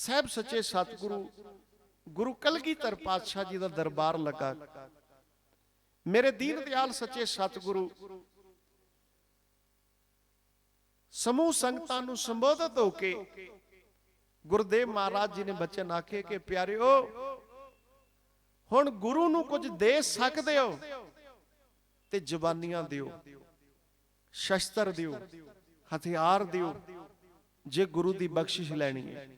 ਸਹਿਬ ਸੱਚੇ ਸਤਿਗੁਰੂ, ਗੁਰੂ ਕਲਗੀਧਰ ਪਾਤਸ਼ਾਹ ਜੀ ਦਾ ਦਰਬਾਰ ਲੱਗਾ। ਮੇਰੇ ਦੀਨ ਦਿਆਲ ਸੱਚੇ ਸਤਿਗੁਰੂ, ਸਮੂਹ ਸੰਗਤਾਂ ਨੂੰ ਸੰਬੋਧਿਤ ਹੋ ਕੇ ਗੁਰਦੇਵ ਮਹਾਰਾਜ ਜੀ ਨੇ ਬਚਨ ਆਖੇ ਕਿ ਪਿਆਰਿਓ, ਹੁਣ ਗੁਰੂ ਨੂੰ ਕੁਝ ਦੇ ਸਕਦੇ ਹੋ ਤੇ ਜ਼ਬਾਨੀਆਂ ਦਿਓ, ਸ਼ਸਤਰ ਦਿਓ, ਹਥਿਆਰ ਦਿਓ, ਜੇ ਗੁਰੂ ਦੀ ਬਖਸ਼ਿਸ਼ ਲੈਣੀ ਹੈ।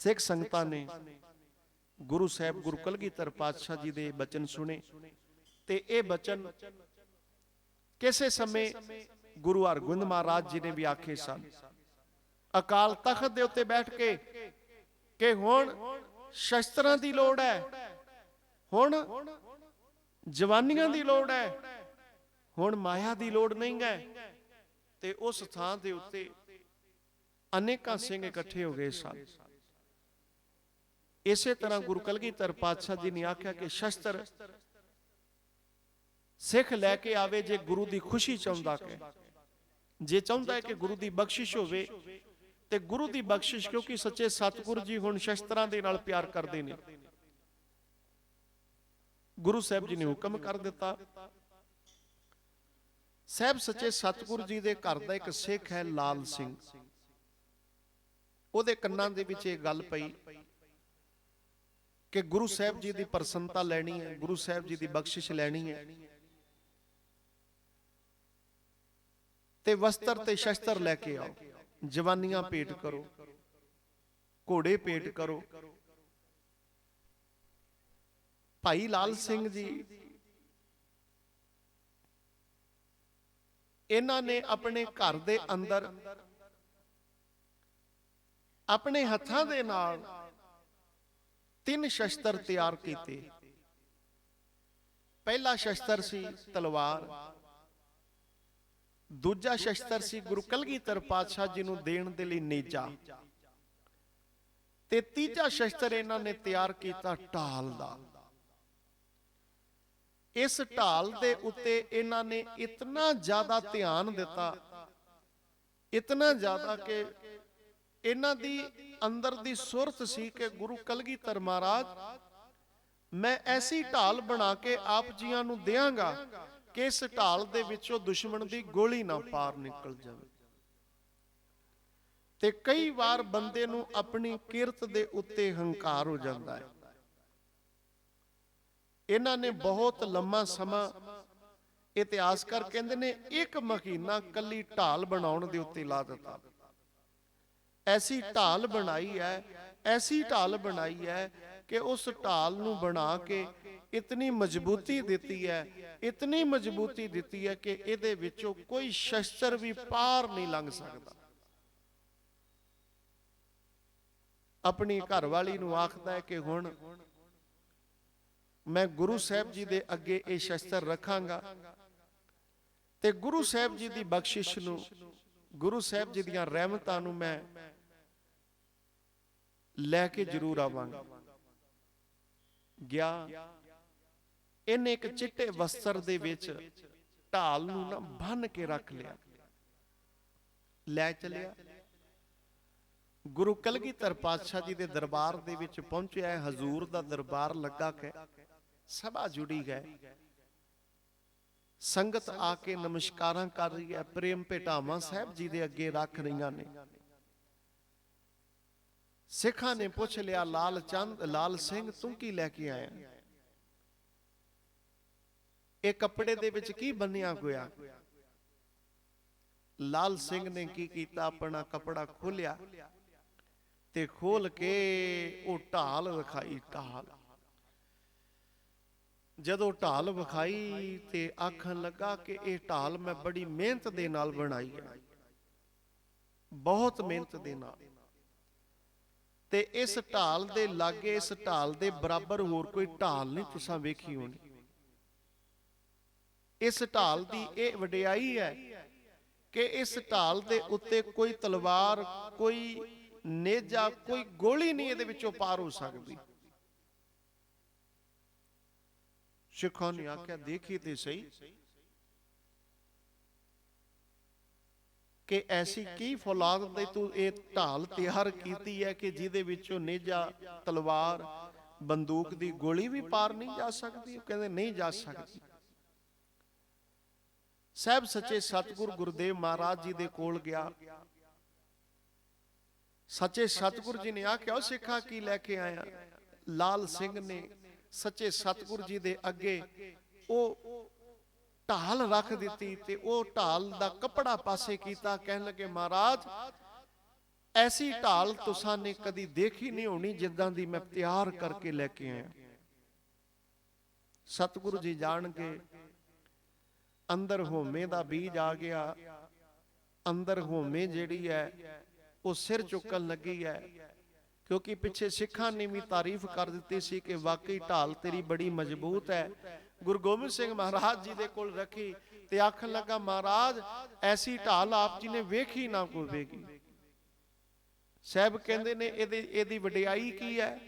ਸਿੱਖ ਸੰਗਤਾਂ ਨੇ ਗੁਰੂ ਸਾਹਿਬ ਗੁਰੂ ਕਲਗੀਧਰ ਪਾਤਸ਼ਾਹ ਜੀ ਦੇ ਬਚਨ ਸੁਣੇ ਤੇ ਇਹ ਬਚਨ ਕਿਸੇ ਸਮੇਂ ਗੁਰੂ ਹਰਗੋਬਿੰਦ ਮਹਾਰਾਜ ਜੀ ਨੇ ਵੀ ਆਖੇ ਸਨ। ਅਕਾਲ ਤਖਤ ਦੇ ਉੱਤੇ ਬੈਠ ਕੇ ਕਿ ਹੁਣ ਸ਼ਸਤਰਾਂ ਦੀ ਲੋੜ ਹੈ, ਹੁਣ ਜਵਾਨੀਆਂ ਦੀ ਲੋੜ ਹੈ, ਹੁਣ ਮਾਇਆ ਦੀ ਲੋੜ ਨਹੀਂ ਹੈ ਤੇ ਉਸ ਥਾਂ ਦੇ ਉੱਤੇ ਅਨੇਕਾਂ ਸਿੰਘ ਇਕੱਠੇ ਹੋ ਗਏ ਸਨ। ਇਸੇ ਤਰ੍ਹਾਂ ਗੁਰੂ ਕਲਗੀਧਰ ਪਾਤਸ਼ਾਹ ਜੀ ਨੇ ਆਖਿਆ ਕਿ ਸ਼ਸਤਰ ਸਿੱਖ ਲੈ ਕੇ ਆਵੇ ਜੇ ਗੁਰੂ ਦੀ ਖੁਸ਼ੀ ਚਾਹੁੰਦਾ ਹੈ। ਜੇ ਚਾਹੁੰਦਾ ਹੈ ਕਿ ਗੁਰੂ ਦੀ ਬਖਸ਼ਿਸ਼ ਹੋਵੇ ਤੇ ਗੁਰੂ ਦੀ ਬਖਸ਼ਿਸ਼ ਕਿਉਂਕਿ ਸੱਚੇ ਸਤਿਗੁਰੂ ਜੀ ਹੁਣ ਸ਼ਸਤਰਾਂ ਦੇ ਨਾਲ ਪਿਆਰ ਕਰਦੇ ਨੇ। ਗੁਰੂ ਸਾਹਿਬ ਜੀ ਨੇ ਹੁਕਮ ਕਰ ਦਿੱਤਾ। ਸਾਹਿਬ ਸੱਚੇ ਸਤਿਗੁਰੂ ਜੀ ਦੇ ਘਰ ਦਾ ਇੱਕ ਸਿੱਖ ਹੈ ਲਾਲ ਸਿੰਘ। ਉਹਦੇ ਕੰਨਾਂ ਦੇ ਵਿੱਚ ਇਹ ਗੱਲ ਪਈ। ਕਿ ਗੁਰੂ ਸਾਹਿਬ ਜੀ ਦੀ ਪ੍ਰਸੰਨਤਾ ਲੈਣੀ ਹੈ ਗੁਰੂ ਸਾਹਿਬ ਜੀ ਦੀ ਬਖਸ਼ਿਸ਼ ਲੈਣੀ ਹੈ। ਤੇ ਵਸਤਰ ਤੇ ਸ਼ਸਤਰ ਲੈ ਕੇ ਆਓ ਜਵਾਨੀਆਂ ਭੇਟ ਕਰੋ ਘੋੜੇ ਭੇਟ ਕਰੋ। ਭਾਈ ਲਾਲ ਸਿੰਘ ਜੀ ਇਹਨਾਂ ਨੇ ਆਪਣੇ ਘਰ ਦੇ ਅੰਦਰ ਆਪਣੇ ਹੱਥਾਂ ਦੇ ਨਾਲ ਤਿੰਨ ਸ਼ਸਤਰ ਤਿਆਰ ਕੀਤੇ। ਪਹਿਲਾ ਸ਼ਸਤਰ ਸੀ ਤਲਵਾਰ, ਦੂਜਾ ਸ਼ਸਤਰ ਸੀ ਗੁਰੂ ਕਲਗੀਧਰ ਪਾਤਸ਼ਾਹ ਜੀ ਨੂੰ ਦੇਣ ਦੇ ਲਈ ਨੇਜਾ, ਤੇ ਤੀਜਾ ਸ਼ਸਤਰ ਇਹਨਾਂ ਨੇ ਤਿਆਰ ਕੀਤਾ ਢਾਲ ਦਾ। ਇਸ ਢਾਲ ਦੇ ਉੱਤੇ ਇਹਨਾਂ ਨੇ ਇਤਨਾ ਜ਼ਿਆਦਾ ਧਿਆਨ ਦਿੱਤਾ, ਇਤਨਾ ਜ਼ਿਆਦਾ ਕਿ ਇਹਨਾਂ ਦੀ ਅੰਦਰ ਦੀ ਸੁਰਤ ਸੀ ਕਿ ਗੁਰੂ ਕਲਗੀਧਰ ਮਹਾਰਾਜ, ਮੈਂ ਐਸੀ ਢਾਲ ਬਣਾ ਕੇ ਆਪ ਜੀਆਂ ਨੂੰ ਦਿਆਂਗਾ ਕਿ ਇਸ ਢਾਲ ਦੇ ਵਿੱਚੋਂ ਦੁਸ਼ਮਣ ਦੀ ਗੋਲੀ ਨਾ ਪਾਰ ਨਿਕਲ ਜਾਵੇ। ਤੇ ਕਈ ਵਾਰ ਬੰਦੇ ਨੂੰ ਆਪਣੀ ਕਿਰਤ ਦੇ ਉੱਤੇ ਹੰਕਾਰ ਹੋ ਜਾਂਦਾ ਹੈ। ਇਹਨਾਂ ਨੇ ਬਹੁਤ ਲੰਮਾ ਸਮਾਂ ਇਤਿਹਾਸਕਾਰ ਕਹਿੰਦੇ ਨੇ ਇੱਕ ਮਹੀਨਾ ਕੱਲੀ ਢਾਲ ਬਣਾਉਣ ਦੇ ਉੱਤੇ ਲਾ ਦਿੱਤਾ। ਐਸੀ ਢਾਲ ਬਣਾਈ ਹੈ, ਐਸੀ ਢਾਲ ਬਣਾਈ ਹੈ ਕਿ ਉਸ ਢਾਲ ਨੂੰ ਬਣਾ ਕੇ ਇਤਨੀ ਮਜ਼ਬੂਤੀ ਦਿੱਤੀ ਹੈ, ਇਤਨੀ ਮਜ਼ਬੂਤੀ ਦਿੱਤੀ ਹੈ ਕਿ ਇਹਦੇ ਵਿੱਚੋਂ ਕੋਈ ਸ਼ਸਤਰ ਵੀ ਪਾਰ ਨਹੀਂ ਲੰਘ ਸਕਦਾ। ਆਪਣੀ ਘਰਵਾਲੀ ਨੂੰ ਆਖਦਾ ਹੈ ਕਿ ਹੁਣ ਮੈਂ ਗੁਰੂ ਸਾਹਿਬ ਜੀ ਦੇ ਅੱਗੇ ਇਹ ਸ਼ਸਤਰ ਰੱਖਾਂਗਾ ਤੇ ਗੁਰੂ ਸਾਹਿਬ ਜੀ ਦੀ ਬਖਸ਼ਿਸ਼ ਨੂੰ, ਗੁਰੂ ਸਾਹਿਬ ਜੀ ਦੀਆਂ ਰਹਿਮਤਾਂ ਨੂੰ ਮੈਂ ਲੈ ਕੇ ਜ਼ਰੂਰ ਆਵਾਂਗੇ। ਗਿਆ, ਇਹਨੇ ਇੱਕ ਚਿੱਟੇ ਵਸਤਰ ਦੇ ਵਿੱਚ ਢਾਲ ਨੂੰ ਨਾ ਬੰਨ ਕੇ ਰੱਖ ਲਿਆ। ਲੈ ਚਲਿਆ। ਗੁਰੂ ਕਲਗੀਧਰ ਪਾਤਸ਼ਾਹ ਜੀ ਦੇ ਦਰਬਾਰ ਦੇ ਵਿੱਚ ਪਹੁੰਚਿਆ ਹੈ। ਹਜ਼ੂਰ ਦਾ ਦਰਬਾਰ ਲੱਗਾ ਹੈ। ਸਭਾ ਜੁੜੀ ਗਏ ਸੰਗਤ ਆ ਕੇ ਨਮਸਕਾਰਾਂ ਕਰ ਰਹੀ ਹੈ। ਪ੍ਰੇਮ ਭੇਟਾਵਾਂ ਸਾਹਿਬ ਜੀ ਦੇ ਅੱਗੇ ਰੱਖ ਰਹੀਆਂ ਨੇ। ਸਿੱਖਾਂ ਨੇ ਪੁੱਛ ਲਿਆ ਲਾਲ ਚੰਦ ਲਾਲ ਸਿੰਘ ਤੂੰ ਕੀ ਲੈ ਕੇ ਆਇਆ? ਇਹ ਕੱਪੜੇ ਦੇ ਵਿੱਚ ਕੀ ਬੰਨਿਆ ਹੋਇਆ ਲਾਲ ਸਿੰਘ ਨੇ ਕੀ ਕੀਤਾ? ਆਪਣਾ ਕਪੜਾ ਖੋਲਿਆ ਤੇ ਖੋਲ ਕੇ ਉਹ ਢਾਲ ਵਿਖਾਈ ਢਾਲ ਜਦੋਂ ਢਾਲ ਵਿਖਾਈ ਤੇ ਆਖਣ ਲੱਗਾ ਕਿ ਇਹ ਢਾਲ ਮੈਂ ਬੜੀ ਮਿਹਨਤ ਦੇ ਨਾਲ ਬਣਾਈ ਹੈ। ਬਹੁਤ ਮਿਹਨਤ ਦੇ ਨਾਲ। ਤੇ ਇਸ ਢਾਲ ਦੇ ਲਾਗੇ ਇਸ ਢਾਲ ਦੇ ਬਰਾਬਰ ਹੋਰ ਕੋਈ ਢਾਲ ਨਹੀਂ ਤੁਸੀਂ ਵੇਖੀ ਹੋਣੀ। ਇਸ ਢਾਲ ਦੀ ਇਹ ਵਡਿਆਈ ਹੈ ਕਿ ਇਸ ਢਾਲ ਦੇ ਉੱਤੇ ਕੋਈ ਤਲਵਾਰ ਕੋਈ ਨੇਜਾ ਕੋਈ ਗੋਲੀ ਨਹੀਂ ਇਹਦੇ ਵਿੱਚੋਂ ਪਾਰ ਹੋ ਸਕਦੀ। ਸਿੱਖਾਂ ਨੇ ਆਖਿਆ ਦੇਖੀ ਤੇ ਸਹੀ। ਕਿ ਐਸੀ ਕੀ ਫੌਲਾਦ ਦੇ ਤੂੰ ਇਹ ਢਾਲ ਤਿਆਰ ਕੀਤੀ ਹੈ ਕਿ ਜਿਹਦੇ ਵਿੱਚੋਂ ਨੇਜਾ ਤਲਵਾਰ, ਬੰਦੂਕ ਦੀ ਗੋਲੀ ਵੀ ਪਾਰ ਨਹੀਂ ਜਾ ਸਕਦੀ? ਉਹ ਕਹਿੰਦੇ ਨਹੀਂ ਜਾ ਸਕਦੀ। ਸਹਿਬ ਸੱਚੇ ਸਤਿਗੁਰ ਗੁਰਦੇਵ ਮਹਾਰਾਜ ਜੀ ਦੇ ਕੋਲ ਗਿਆ। ਸੱਚੇ ਸਤਿਗੁਰ ਜੀ ਨੇ ਆਖਿਆ, ਉਹ ਸਿੱਖਾ ਕੀ ਲੈ ਕੇ ਆਇਆ? ਲਾਲ ਸਿੰਘ ਨੇ ਸੱਚੇ ਸਤਿਗੁਰ ਜੀ ਦੇ ਅੱਗੇ ਉਹ ਢਾਲ ਰੱਖ ਦਿੱਤੀ ਤੇ ਉਹ ਢਾਲ ਦਾ ਕੱਪੜਾ ਪਾਸੇ ਕੀਤਾ, ਕਹਿਣ ਲੱਗੇ, ਮਹਾਰਾਜ, ਐਸੀ ਢਾਲ ਤੁਸਾਂ ਨੇ ਕਦੀ ਦੇਖੀ ਨਹੀਂ ਹੋਣੀ ਜਿੱਦਾਂ ਦੀ ਮੈਂ ਤਿਆਰ ਕਰਕੇ ਲੈ ਕੇ ਆਇਆ। ਸਤਿਗੁਰੂ ਜੀ ਜਾਣਗੇ, ਅੰਦਰ ਹੋਮੇ ਦਾ ਬੀਜ ਆ ਗਿਆ, ਅੰਦਰ ਹੋਮੇ ਜਿਹੜੀ ਹੈ, ਉਹ ਸਿਰ ਚੁੱਕਣ ਲੱਗੀ ਹੈ, ਕਿਉਂਕਿ ਪਿੱਛੇ ਸਿੱਖਾਂ ਨੇ ਵੀ ਤਾਰੀਫ ਕਰ ਦਿੱਤੀ ਸੀ ਕਿ ਵਾਕਈ ਢਾਲ ਤੇਰੀ ਬੜੀ ਮਜ਼ਬੂਤ ਹੈ ਗੁਰੂ ਗੋਬਿੰਦ ਸਿੰਘ ਮਹਾਰਾਜ ਜੀ ਦੇ ਕੋਲ ਰੱਖੀ ਤੇ ਆਖਣ ਲੱਗਾ, ਮਹਾਰਾਜ, ਐਸੀ ਢਾਲ ਆਪ ਜੀ ਨੇ ਵੇਖੀ ਨਾ ਕੋਵੇਗੀ ਸਾਹਿਬ ਕਹਿੰਦੇ ਨੇ, ਇਹਦੇ, ਇਹਦੀ ਵਡਿਆਈ ਕੀ ਹੈ?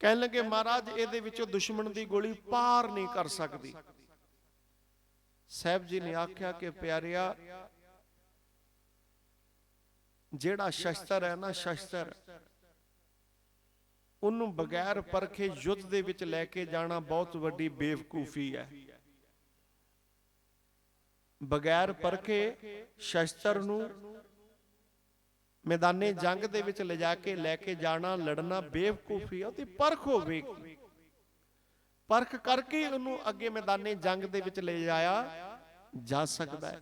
ਕਹਿਣ ਲੱਗੇ, ਮਹਾਰਾਜ, ਇਹਦੇ ਵਿੱਚੋਂ ਦੁਸ਼ਮਣ ਦੀ ਗੋਲੀ ਪਾਰ ਨਹੀਂ ਕਰ ਸਕਦੀ। ਸਾਹਿਬ ਜੀ ਨੇ ਆਖਿਆ ਕਿ, ਪਿਆਰਿਆ, ਜਿਹੜਾ ਸ਼ਸਤਰ ਹੈ ਨਾ, ਸ਼ਸਤਰ ਉਹਨੂੰ ਬਗੈਰ ਪਰਖੇ ਯੁੱਧ ਦੇ ਵਿੱਚ ਲੈ ਕੇ ਜਾਣਾ ਬਹੁਤ ਵੱਡੀ ਬੇਵਕੂਫੀ ਹੈ। ਬਗੈਰ ਪਰਖੇ ਸ਼ਸਤਰ ਨੂੰ ਮੈਦਾਨੇ ਜੰਗ ਦੇ ਵਿੱਚ ਲਿਜਾ ਕੇ ਲੈ ਕੇ ਜਾਣਾ, ਲੜਨਾ ਬੇਵਕੂਫੀ ਹੈ, ਉਹਦੀ ਪਰਖ ਹੋਵੇ। ਪਰਖ ਕਰਕੇ ਉਹਨੂੰ ਅੱਗੇ ਮੈਦਾਨੇ ਜੰਗ ਦੇ ਵਿੱਚ ਲੈ ਜਾਇਆ ਜਾ ਸਕਦਾ ਹੈ।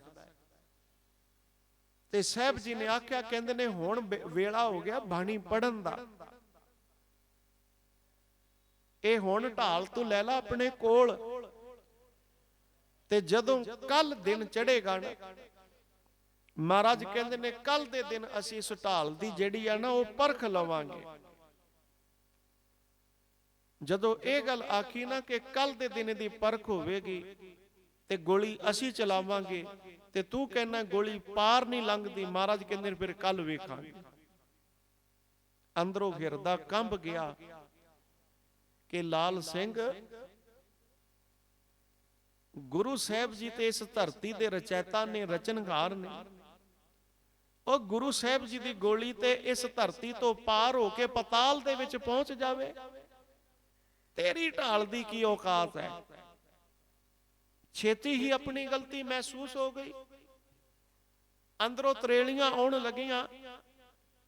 ਤੇ ਸਾਹਿਬ ਜੀ ਨੇ ਆਖਿਆ, ਕਹਿੰਦੇ ਨੇ ਹੁਣ ਵੇਲਾ ਹੋ ਗਿਆ ਬਾਣੀ ਪੜਨ ਦਾ। ਇਹ ਹੁਣ ਢਾਲ ਤੂੰ ਲੈ ਲੈ ਆਪਣੇ ਕੋਲ। ਤੇ ਜਦੋਂ ਕੱਲ ਦਿਨ ਚੜੇਗਾ ਨਾ, ਮਹਾਰਾਜ ਕਹਿੰਦੇ ਨੇ ਕੱਲ ਦੇ ਦਿਨ ਅਸੀਂ ਇਸ ਢਾਲ ਦੀ ਜਿਹੜੀ ਆ ਨਾ, ਉਹ ਪਰਖ ਲਵਾਂਗੇ। ਜਦੋਂ ਇਹ ਗੱਲ ਆਖੀ ਨਾ ਕਿ ਕੱਲ ਦੇ ਦਿਨ ਦੀ ਪਰਖ ਹੋਵੇਗੀ, ਤੇ ਗੋਲੀ ਅਸੀਂ ਚਲਾਵਾਂਗੇ, ਤੇ ਤੂੰ ਕਹਿੰਦਾ ਗੋਲੀ ਪਾਰ ਨਹੀਂ ਲੰਘਦੀ, ਮਹਾਰਾਜ ਕਹਿੰਦੇ ਨੇ, ਫਿਰ ਕੱਲ ਵੇਖਾਂਗੇ। ਅੰਦਰੋਂ ਹਿਰਦਾ ਕੰਬ ਗਿਆ ਕਿ ਲਾਲ ਸਿੰਘ ਗੁਰੂ ਸਾਹਿਬ ਜੀ ਤੇ ਇਸ ਧਰਤੀ ਦੇ ਰਚੈਤਾ ਨੇ ਰਚਨਹਾਰ ਨੇ। ਉਹ ਗੁਰੂ ਸਾਹਿਬ ਜੀ ਦੀ ਗੋਲੀ ਤੇ ਇਸ ਧਰਤੀ ਤੋਂ ਪਾਰ ਹੋ ਕੇ ਪਤਾਲ ਦੇ ਵਿੱਚ ਪਹੁੰਚ ਜਾਵੇ। ਤੇਰੀ ਢਾਲ ਦੀ ਕੀ ਔਕਾਤ ਹੈ? ਛੇਤੀ ਹੀ ਆਪਣੀ ਗਲਤੀ ਮਹਿਸੂਸ ਹੋ ਗਈ। ਅੰਦਰੋਂ ਤਰੇਲੀਆਂ ਆਉਣ ਲੱਗੀਆਂ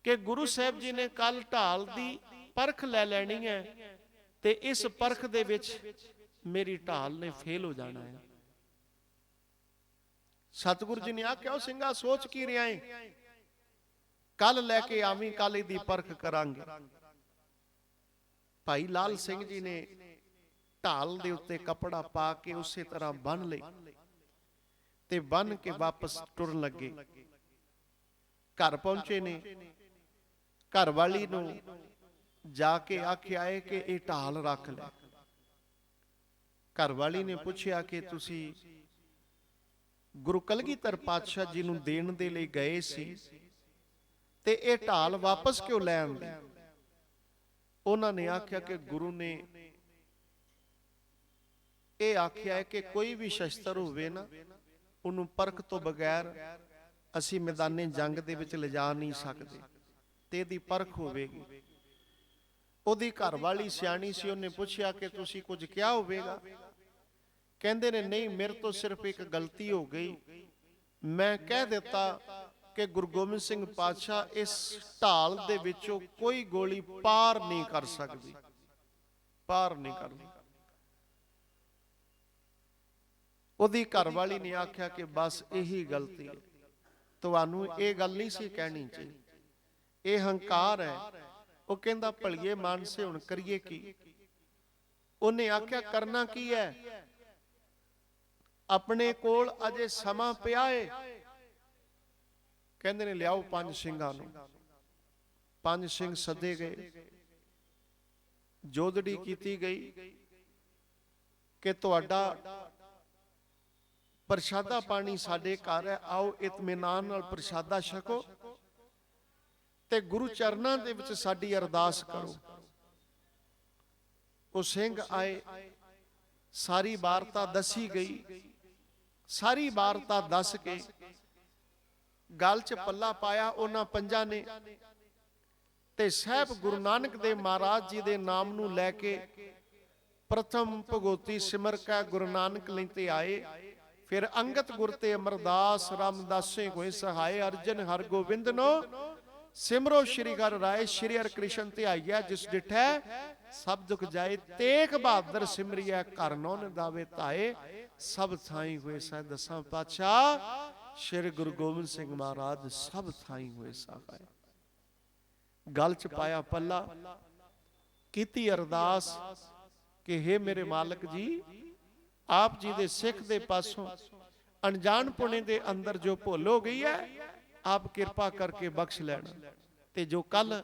ਕਿ ਗੁਰੂ ਸਾਹਿਬ ਜੀ ਨੇ ਕੱਲ ਢਾਲ ਦੀ ਪਰਖ ਲੈ ਲੈਣੀ ਹੈ। ਤੇ ਇਸ ਪਰਖ ਦੇ ਵਿੱਚ ਮੇਰੀ ਢਾਲ ਨੇ ਫੇਲ ਹੋ ਜਾਣਾ ਹੈ। ਸਤਿਗੁਰੂ ਜੀ ਨੇ ਆਖਿਆ, ਉਹ ਸਿੰਘਾ, ਸੋਚ ਕੀ ਰਿਹਾ ਹੈ ਕੱਲ ਲੈ ਕੇ ਆਵੀਂ ਕੱਲ ਇਹਦੀ ਪਰਖ ਕਰਾਂਗੇ। ਭਾਈ ਲਾਲ ਸਿੰਘ ਜੀ ਨੇ ਢਾਲ ਦੇ ਉੱਤੇ ਕਪੜਾ ਪਾ ਕੇ ਉਸੇ ਤਰ੍ਹਾਂ ਬੰਨ ਲਈ ਤੇ ਬੰਨ ਕੇ ਵਾਪਸ ਟੁਰਨ ਲੱਗੇ। ਘਰ ਪਹੁੰਚੇ ਨੇ। ਘਰ ਵਾਲੀ ਨੂੰ ਜਾ ਕੇ ਆਖਿਆ ਏ ਕਿ ਇਹ ਢਾਲ ਰੱਖ ਲੈ। ਘਰ ਵਾਲੀ ਨੇ ਪੁੱਛਿਆ ਕਿ ਤੁਸੀਂ ਗੁਰੂ ਕਲਗੀਧਰ ਪਾਤਸ਼ਾਹ ਜੀ ਨੂੰ ਦੇਣ ਦੇ ਲਈ ਗਏ ਸੀ ਤੇ ਇਹ ਢਾਲ ਵਾਪਸ ਕਿਉਂ ਲੈ ਆਂਦੇ ਉਹਨਾਂ ਨੇ ਆਖਿਆ ਕਿ ਗੁਰੂ ਨੇ ਇਹ ਆਖਿਆ ਹੈ ਕਿ ਕੋਈ ਵੀ ਸ਼ਸਤਰ ਹੋਵੇ ਨਾ, ਉਹਨੂੰ ਪਰਖ ਤੋਂ ਬਗੈਰ ਅਸੀਂ ਮੈਦਾਨੇ ਜੰਗ ਦੇ ਵਿੱਚ ਲਿਜਾ ਨਹੀਂ ਸਕਦੇ ਤੇ ਇਹਦੀ ਪਰਖ ਹੋਵੇਗੀ। ਉਹਦੀ ਘਰ ਵਾਲੀ ਸਿਆਣੀ ਸੀ, ਉਹਨੇ ਪੁੱਛਿਆ ਕਿ ਤੁਸੀਂ ਕੁਝ ਕਿਹਾ ਹੋਵੇਗਾ? ਕਹਿੰਦੇ ਨੇ, ਨਹੀਂ, ਮੇਰੇ ਤੋਂ ਸਿਰਫ ਇੱਕ ਗਲਤੀ ਹੋ ਗਈ। ਮੈਂ ਕਹਿ ਦਿੱਤਾ ਕਿ ਗੁਰੂ ਗੋਬਿੰਦ ਸਿੰਘ ਪਾਤਸ਼ਾਹ ਇਸ ਢਾਲ ਦੇ ਵਿੱਚੋਂ ਕੋਈ ਗੋਲੀ ਪਾਰ ਨਹੀਂ ਕਰ ਸਕਦੀ। ਪਾਰ ਨਹੀਂ ਕਰਦੀ ਉਹਦੀ ਘਰ ਵਾਲੀ ਨੇ ਆਖਿਆ ਕਿ ਬਸ ਇਹੀ ਗਲਤੀ ਹੈ। ਤੁਹਾਨੂੰ ਇਹ ਗੱਲ ਨਹੀਂ ਸੀ ਕਹਿਣੀ ਚਾਹੀਦੀ। ਇਹ ਹੰਕਾਰ ਹੈ। ਉਹ ਕਹਿੰਦਾ ਭਲੀਏ ਮਾਨਸੇ ਹੁਣ ਕਰੀਏ ਕੀ? ਉਹਨੇ ਆਖਿਆ ਕਰਨਾ ਕੀ ਹੈ? ਆਪਣੇ ਕੋਲ ਅਜੇ ਸਮਾਂ ਪਿਆ ਏ। ਕਹਿੰਦੇ ਨੇ ਲਿਆਓ ਪੰਜ ਸਿੰਘਾਂ ਨੂੰ। ਪੰਜ ਸਿੰਘ ਸੱਦੇ ਗਏ। ਜੋਦੜੀ ਕੀਤੀ ਗਈ ਕਿ ਤੁਹਾਡਾ ਪ੍ਰਸ਼ਾਦਾ ਪਾਣੀ ਸਾਡੇ ਘਰ ਹੈ। ਆਓ ਇਤਮਿਨਾਨ ਨਾਲ ਪ੍ਰਸ਼ਾਦਾ ਛਕੋ। ਤੇ ਗੁਰੂ ਚਰਨਾਂ ਦੇ ਵਿੱਚ ਸਾਡੀ ਅਰਦਾਸ ਕਰੋ। ਉਹ ਸਿੰਘ ਆਏ, ਸਾਰੀ ਵਾਰਤਾ ਦੱਸੀ ਗਈ। ਸਾਰੀ ਵਾਰਤਾ ਦੱਸ ਕੇ ਗਲ 'ਚ ਪੱਲਾ ਪਾਇਆ, ਉਹਨਾਂ ਪੰਜਾਂ ਨੇ। ਤੇ ਸਾਹਿਬ ਗੁਰੂ ਨਾਨਕ ਦੇਵ ਮਹਾਰਾਜ ਜੀ ਦੇ ਨਾਮ ਨੂੰ ਲੈ ਕੇ ਪ੍ਰਥਮ ਭਗਉਤੀ ਸਿਮਰ ਕੈ ਗੁਰੂ ਨਾਨਕ ਲਈ ਤੇ ਆਏ। ਫਿਰ ਅੰਗਤ ਗੁਰ ਤੇ ਅਮਰਦਾਸ ਰਾਮਦਾਸੇ ਹੋਏ, ਸਹਾਏ ਅਰਜਨ ਹਰਗੋਬਿੰਦ ਨੋ ਸਿਮਰੋ ਸ਼੍ਰੀ ਗਰ ਰਾਏ ਸ਼੍ਰੀ ਹਰਿ ਕ੍ਰਿਸ਼ਨ ਤੇ ਆਈਆ ਜਿਸ ਡਿਠੈ ਸਭ ਦੁਖ ਜਾਏ, ਤੇਗ ਬਹਾਦਰ ਸਿਮਰਿਆ ਘਰ ਨੋਨ ਦਾਵੇ ਧਾਏ, ਸਭ ਥਾਈ ਹੋਏ ਸਹਿ ਦਸਾਂ ਪਾਤਸ਼ਾਹ, ਸ਼੍ਰੀ ਗੁਰੂ ਗੋਬਿੰਦ ਸਿੰਘ ਮਹਾਰਾਜ, ਸਭ ਥਾਈ ਹੋਏ ਸਹਾਏ ਗਲ ਚ ਪਾਇਆ ਪੱਲਾ, ਕੀਤੀ ਅਰਦਾਸ ਕਿ हे ਮੇਰੇ ਮਾਲਕ ਜੀ, ਆਪ ਜੀ ਦੇ ਸਿੱਖ ਦੇ ਪਾਸੋਂ ਅਣਜਾਣ ਪੁਣੇ ਦੇ ਅੰਦਰ ਜੋ ਭੁੱਲ ਹੋ ਗਈ ਹੈ ਆਪ ਕਿਰਪਾ ਕਰਕੇ ਬਖਸ਼ ਲੈਣਾ। ਤੇ ਜੋ ਕੱਲ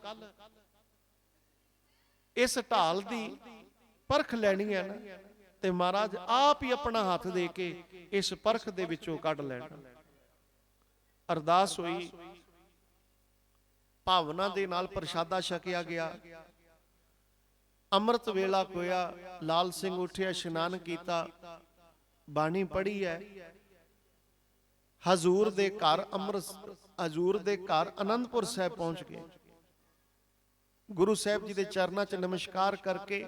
ਇਸ ਢਾਲ ਦੀ ਪਰਖ ਲੈਣੀ ਹੈ ਨਾ, ਤੇ ਮਹਾਰਾਜ ਆਪ ਹੀ ਆਪਣਾ ਹੱਥ ਦੇ ਕੇ ਇਸ ਪਰਖ ਦੇ ਵਿੱਚੋਂ ਕੱਢ ਲੈਣਾ। ਅਰਦਾਸ ਹੋਈ, ਭਾਵਨਾ ਦੇ ਨਾਲ ਪ੍ਰਸ਼ਾਦਾ ਛਕਿਆ ਗਿਆ। ਅੰਮ੍ਰਿਤ ਵੇਲਾ ਹੋਇਆ ਲਾਲ ਸਿੰਘ ਉੱਠਿਆ, ਇਸ਼ਨਾਨ ਕੀਤਾ। ਬਾਣੀ ਪੜ੍ਹੀ ਹੈ, ਹਜ਼ੂਰ ਦੇ ਘਰ ਅੰਮ੍ਰਿਤ ਹਜ਼ੂਰ ਦੇ ਘਰ ਅਨੰਦਪੁਰ ਸਾਹਿਬ ਪਹੁੰਚ ਗਏ। ਗੁਰੂ ਸਾਹਿਬ ਜੀ ਦੇ ਚਰਨਾਂ 'ਚ ਨਮਸਕਾਰ ਕਰਕੇ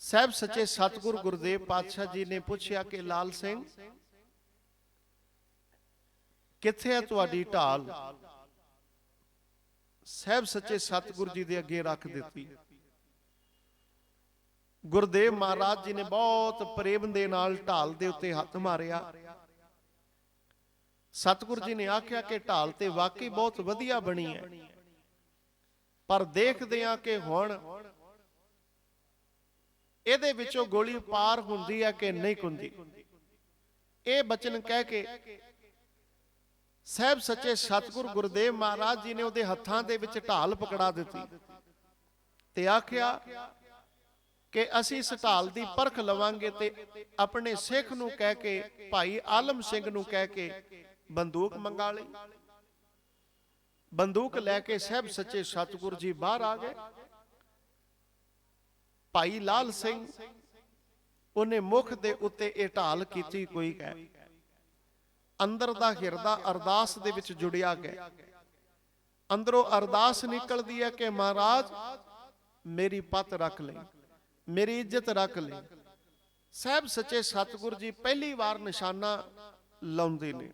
ਸਾਹਿਬ ਸੱਚੇ ਸਤਿਗੁਰ ਗੁਰਦੇਵ ਪਾਤਸ਼ਾਹ ਜੀ ਨੇ ਪੁੱਛਿਆ ਕਿ ਲਾਲ ਸਿੰਘ, ਕਿੱਥੇ ਹੈ ਤੁਹਾਡੀ ਢਾਲ? ਸਾਹਿਬ ਸੱਚੇ ਸਤਿਗੁਰ ਜੀ ਦੇ ਅੱਗੇ ਰੱਖ ਦਿੱਤੀ। ਗੁਰਦੇਵ ਮਹਾਰਾਜ ਜੀ ਨੇ ਬਹੁਤ ਪ੍ਰੇਮ ਦੇ ਨਾਲ ਢਾਲ ਦੇ ਉੱਤੇ ਹੱਥ ਮਾਰਿਆ। ਸਤਿਗੁਰ ਜੀ ਨੇ ਆਖਿਆ ਕਿ ਢਾਲ ਤੇ ਵਾਕਈ ਬਹੁਤ ਵਧੀਆ ਬਣੀ ਹੈ। ਪਰ ਦੇਖਦੇ ਆ ਕਿ ਹੁਣ ਇਹਦੇ ਵਿੱਚੋਂ ਗੋਲੀ ਪਾਰ ਹੁੰਦੀ ਹੈ ਕਿ ਨਹੀਂ ਹੁੰਦੀ ਇਹ ਬਚਨ ਕਹਿ ਕੇ ਸਾਹਿਬ ਸੱਚੇ ਸਤਿਗੁਰ ਗੁਰਦੇਵ ਮਹਾਰਾਜ ਜੀ ਨੇ ਉਹਦੇ ਹੱਥਾਂ ਦੇ ਵਿੱਚ ਢਾਲ ਪਕੜਾ ਦਿੱਤੀ ਤੇ ਆਖਿਆ ਕਿ ਅਸੀਂ ਇਸ ਢਾਲ ਦੀ ਪਰਖ ਲਵਾਂਗੇ ਤੇ ਆਪਣੇ ਸਿੱਖ ਨੂੰ ਕਹਿ ਕੇ, ਭਾਈ ਆਲਮ ਸਿੰਘ ਨੂੰ ਕਹਿ ਕੇ ਬੰਦੂਕ ਮੰਗਾ ਲਈ। ਬੰਦੂਕ ਲੈ ਕੇ ਸਾਹਿਬ ਸੱਚੇ ਸਤਿਗੁਰ ਜੀ ਬਾਹਰ ਆ ਗਏ। ਭਾਈ ਲਾਲ ਸਿੰਘ, ਉਹਨੇ ਮੁਖ ਦੇ ਉੱਤੇ ਇਹ ਢਾਲ ਕੀਤੀ ਕੋਈ ਕਹਿ। ਅੰਦਰ ਦਾ ਹਿਰਦਾ ਅਰਦਾਸ ਦੇ ਵਿੱਚ ਜੁੜਿਆ ਗਿਆ। ਅੰਦਰੋਂ ਅਰਦਾਸ ਨਿਕਲਦੀ ਹੈ ਕਿ ਮਹਾਰਾਜ, ਮੇਰੀ ਪਤ ਰੱਖ ਲਈ, ਮੇਰੀ ਇੱਜ਼ਤ ਰੱਖ ਲਈ। ਸਾਹਿਬ ਸੱਚੇ ਸਤਿਗੁਰ ਜੀ ਪਹਿਲੀ ਵਾਰ ਨਿਸ਼ਾਨਾ ਲਾਉਂਦੇ ਨੇ।